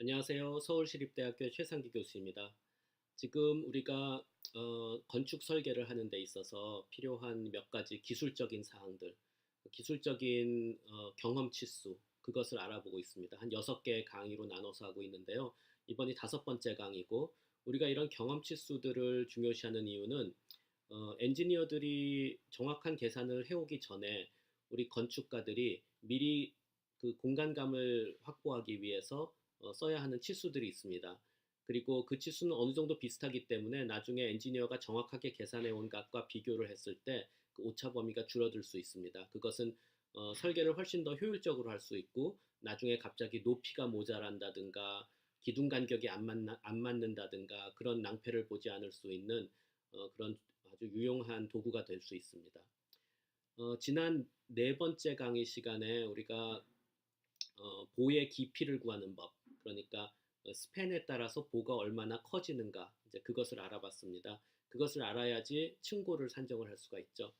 안녕하세요. 서울시립대학교 최상기 교수입니다. 지금 우리가 어, 건축 설계를 하는 데 있어서 필요한 몇 가지 기술적인 사항들, 기술적인 어, 경험치 수, 그것을 알아보고 있습니다. 한 여섯 개의 강의로 나눠서 하고 있는데요. 이번이 다섯 번째 강의고, 우리가 이런 경험치 수들을 중요시하는 이유는 어, 엔지니어들이 정확한 계산을 해오기 전에 우리 건축가들이 미리 그 공간감을 확보하기 위해서 어, 써야 하는 치수들이 있습니다. 그리고 그 치수는 어느 정도 비슷하기 때문에 나중에 엔지니어가 정확하게 계산해 온 것과 비교를 했을 때 그 오차 범위가 줄어들 수 있습니다. 그것은 어, 설계를 훨씬 더 효율적으로 할 수 있고 나중에 갑자기 높이가 모자란다든가 기둥 간격이 안, 맞나, 안 맞는다든가 그런 낭패를 보지 않을 수 있는 어, 그런 아주 유용한 도구가 될 수 있습니다. 어, 지난 네 번째 강의 시간에 우리가 어, 보의 깊이를 구하는 법, 그러니까 어, 스팬에 따라서 보가 얼마나 커지는가, 이제 그것을 알아봤습니다. 그것을 알아야지 층고를 산정을 할 수가 있죠.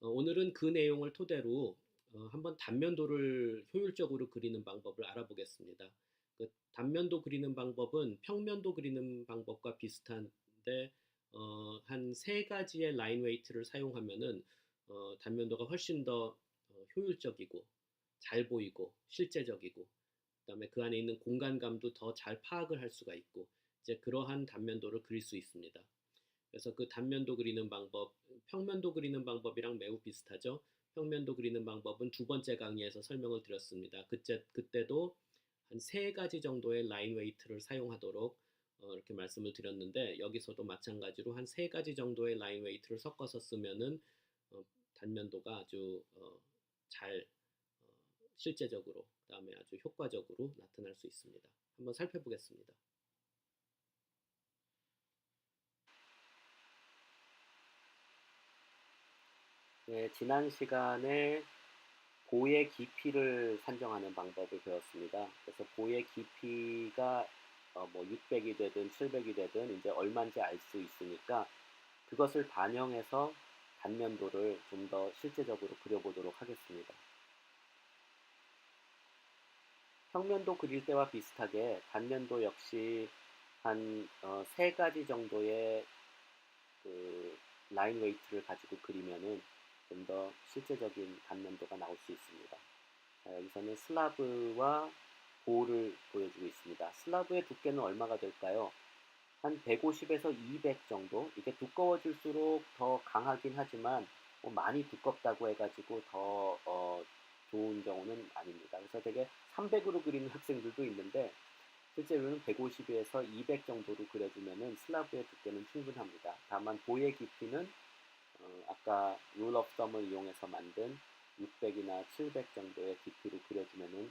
어, 오늘은 그 내용을 토대로 어, 한번 단면도를 효율적으로 그리는 방법을 알아보겠습니다. 그 단면도 그리는 방법은 평면도 그리는 방법과 비슷한데 어, 한 세 가지의 라인 웨이트를 사용하면은 어, 단면도가 훨씬 더 어, 효율적이고 잘 보이고 실제적이고 그다음에 그 안에 있는 공간감도 더 잘 파악을 할 수가 있고 이제 그러한 단면도를 그릴 수 있습니다. 그래서 그 단면도 그리는 방법, 평면도 그리는 방법이랑 매우 비슷하죠. 평면도 그리는 방법은 두 번째 강의에서 설명을 드렸습니다. 그때 그때도 한 세 가지 정도의 라인 웨이트를 사용하도록 어, 이렇게 말씀을 드렸는데 여기서도 마찬가지로 한 세 가지 정도의 라인 웨이트를 섞어서 쓰면은 어, 단면도가 아주 어, 잘 실제적으로 그 다음에 아주 효과적으로 나타날 수 있습니다. 한번 살펴보겠습니다. 네, 지난 시간에 보의 깊이를 산정하는 방법을 배웠습니다. 그래서 보의 깊이가 어, 뭐 600이 되든 700이 되든 이제 얼마인지 알 수 있으니까 그것을 반영해서 단면도를 좀 더 실제적으로 그려보도록 하겠습니다. 평면도 그릴 때와 비슷하게 단면도 역시 한세 어, 가지 정도의 그 라인 웨이트를 가지고 그리면은 좀 더 실제적인 단면도가 나올 수 있습니다. 자, 여기서는 슬라브와 보를 보여주고 있습니다. 슬라브의 두께는 얼마가 될까요? 한 150에서 200 정도. 이게 두꺼워질수록 더 강하긴 하지만 뭐 많이 두껍다고 해가지고 더 어, 좋은 경우는 아닙니다. 그래서 되게 300으로 그리는 학생들도 있는데 실제로는 150에서 200 정도로 그려주면은 슬라브의 두께는 충분합니다. 다만 보의 깊이는 어, 아까 룰 오브 썸을 이용해서 만든 600이나 700 정도의 깊이로 그려주면은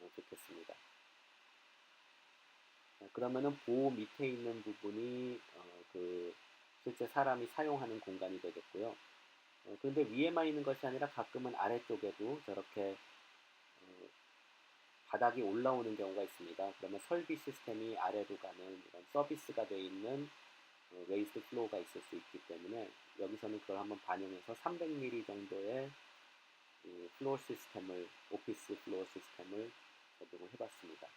어, 좋겠습니다. 그러면은 보 밑에 있는 부분이 어, 그 실제 사람이 사용하는 공간이 되겠고요. 어, 그런데 위에만 있는 것이 아니라 가끔은 아래쪽에도 저렇게 어, 바닥이 올라오는 경우가 있습니다. 그러면 설비 시스템이 아래로 가는 이런 서비스가 되어 있는 어, 웨이스트 플로우가 있을 수 있기 때문에 여기서는 그걸 한번 반영해서 300mm 정도의 플로어 시스템을 오피스 플로어 시스템을 적용을 해봤습니다.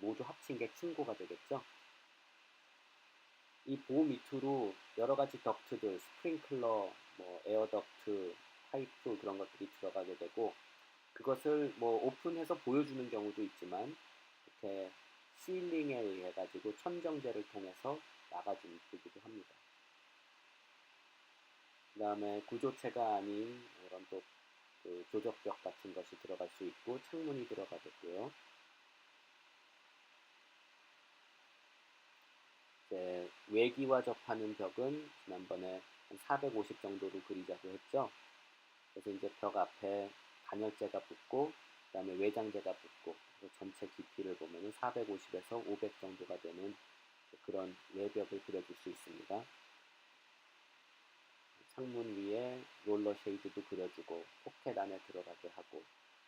모두 합친 게 층고가 되겠죠. 이 보호 밑으로 여러 가지 덕트들, 스프링클러, 뭐 에어덕트, 파이프 그런 것들이 들어가게 되고 그것을 뭐 오픈해서 보여주는 경우도 있지만 이렇게 시링에 의해 가지고 천정제를 통해서 나가주기도 합니다. 그 다음에 구조체가 아닌 이런 또 그 조적벽 같은 것이 들어갈 수 있고 창문이 들어가겠고요. 이제 외기와 접하는 벽은 지난번에 한 450 정도로 그리자고 했죠. 그래서 이제 벽 앞에 간열재가 붙고 그 다음에 외장재가 붙고 전체 깊이를 보면 450에서 500 정도가 되는 그런 외벽을 그려줄 수 있습니다. 창문 위에 롤러 쉐이드도 그려주고 포켓 안에 들어가게 하고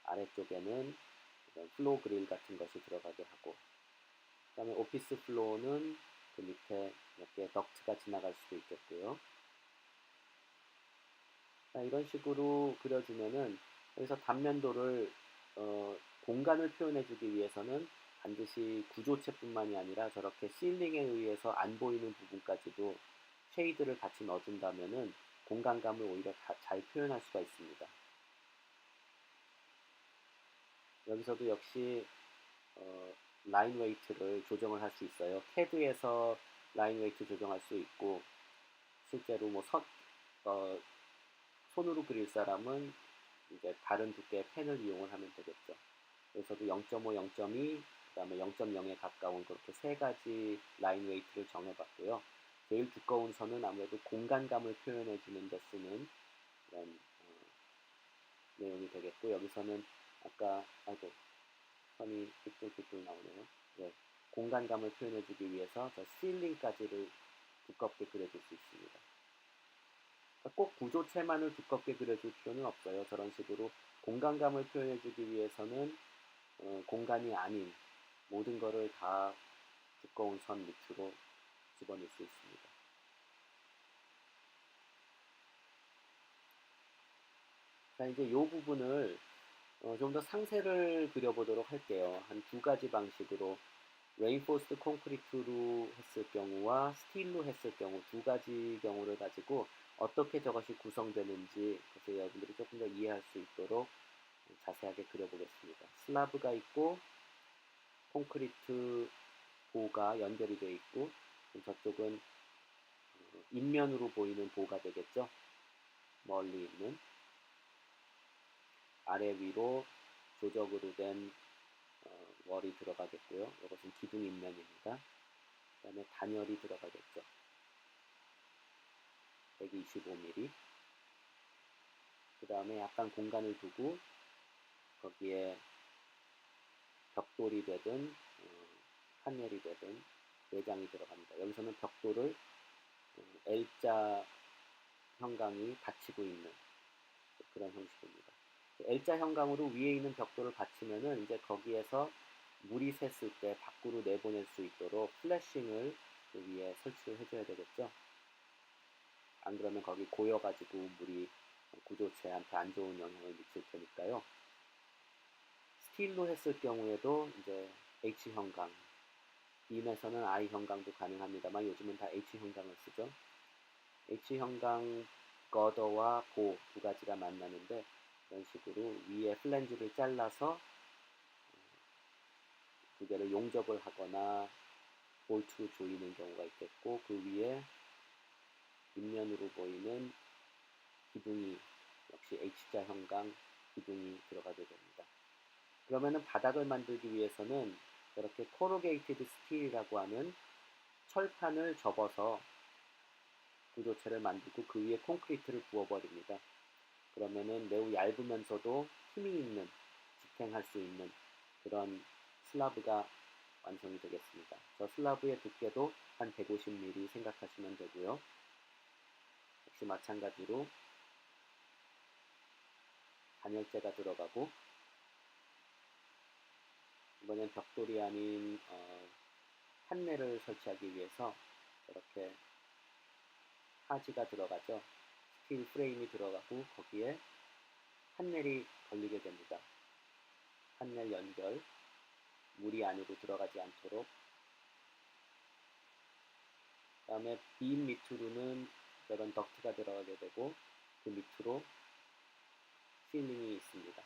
아래쪽에는 이런 플로우 그릴 같은 것이 들어가게 하고 그 다음에 오피스 플로어는 그 밑에 몇 개의 덕트가 지나갈 수도 있겠고요. 자, 이런 식으로 그려주면은 여기서 단면도를 어, 공간을 표현해 주기 위해서는 반드시 구조체뿐만이 아니라 저렇게 실링에 의해서 안 보이는 부분까지도 쉐이드를 같이 넣어준다면은 공간감을 오히려 다- 잘 표현할 수가 있습니다. 여기서도 역시 어, 라인 웨이트를 조정을 할 수 있어요. 캐드에서 라인 웨이트 조정할 수 있고 실제로 뭐 선, 어, 손으로 그릴 사람은 이제 다른 두께의 펜을 이용을 하면 되겠죠. 여기서도 0.5, 0.2, 그 다음에 0.0에 가까운 그렇게 세 가지 라인 웨이트를 정해봤고요. 제일 두꺼운 선은 아무래도 공간감을 표현해 주는 데 쓰는 그런 어, 내용이 되겠고 여기서는 아까 아이고 선이 삐뚤삐뚤 나오네요. 네, 공간감을 표현해 주기 위해서 저 실링까지를 두껍게 그려줄 수 있습니다. 그러니까 꼭 구조체만을 두껍게 그려줄 필요는 없어요. 저런 식으로 공간감을 표현해 주기 위해서는 어, 공간이 아닌 모든 것을 다 두꺼운 선 밑으로 집어넣을 수 있습니다. 자, 이제 이 부분을 어, 좀 더 상세를 그려보도록 할게요. 한 두 가지 방식으로 레인포스트 콘크리트로 했을 경우와 스틸로 했을 경우 두 가지 경우를 가지고 어떻게 저것이 구성되는지 그래서 여러분들이 조금 더 이해할 수 있도록 자세하게 그려보겠습니다. 슬라브가 있고 콘크리트 보가 연결이 되어 있고 저쪽은 어, 인면으로 보이는 보가 되겠죠. 멀리 있는 아래 위로 조적으로 된 어, 월이 들어가겠고요. 이것은 기둥 인면입니다. 그 다음에 단열이 들어가겠죠. 125mm. 그 다음에 약간 공간을 두고 거기에 벽돌이 되든 어, 판넬이 되든 내장이 들어갑니다. 여기서는 벽돌을 어, L자 형광이 받치고 있는 그런 형식입니다. L자 형광으로 위에 있는 벽돌을 받치면은 이제 거기에서 물이 샜을 때 밖으로 내보낼 수 있도록 플래싱을 그 위에 설치를 해줘야 되겠죠. 안 그러면 거기 고여가지고 물이 구조체한테 안 좋은 영향을 미칠 테니까요. 스틸로 했을 경우에도 이제 H 형광, 빔에서는 I 형광도 가능합니다만 요즘은 다 H 형광을 쓰죠. H 형광 거더와 보 두 가지가 만나는데 이런 식으로 위에 플랜지를 잘라서 두 개를 용접을 하거나 볼트로 조이는 경우가 있겠고 그 위에 뒷면으로 보이는 기둥이 역시 H자 형광 기둥이 들어가게 됩니다. 그러면은 바닥을 만들기 위해서는 이렇게 코로게이티드 스틸이라고 하는 철판을 접어서 구조체를 만들고 그 위에 콘크리트를 부어버립니다. 그러면은 매우 얇으면서도 힘이 있는 집행할 수 있는 그런 슬라브가 완성이 되겠습니다. 저 슬라브의 두께도 한 150mm 생각하시면 되고요. 역시 마찬가지로 단열재가 들어가고 이번엔 벽돌이 아닌 어, 판넬을 설치하기 위해서 이렇게 하지가 들어가죠. 스틸 프레임이 들어가고 거기에 판넬이 걸리게 됩니다. 판넬 연결, 물이 안으로 들어가지 않도록 그 다음에 빔 밑으로는 이런 덕트가 들어가게 되고 그 밑으로 실링이 있습니다.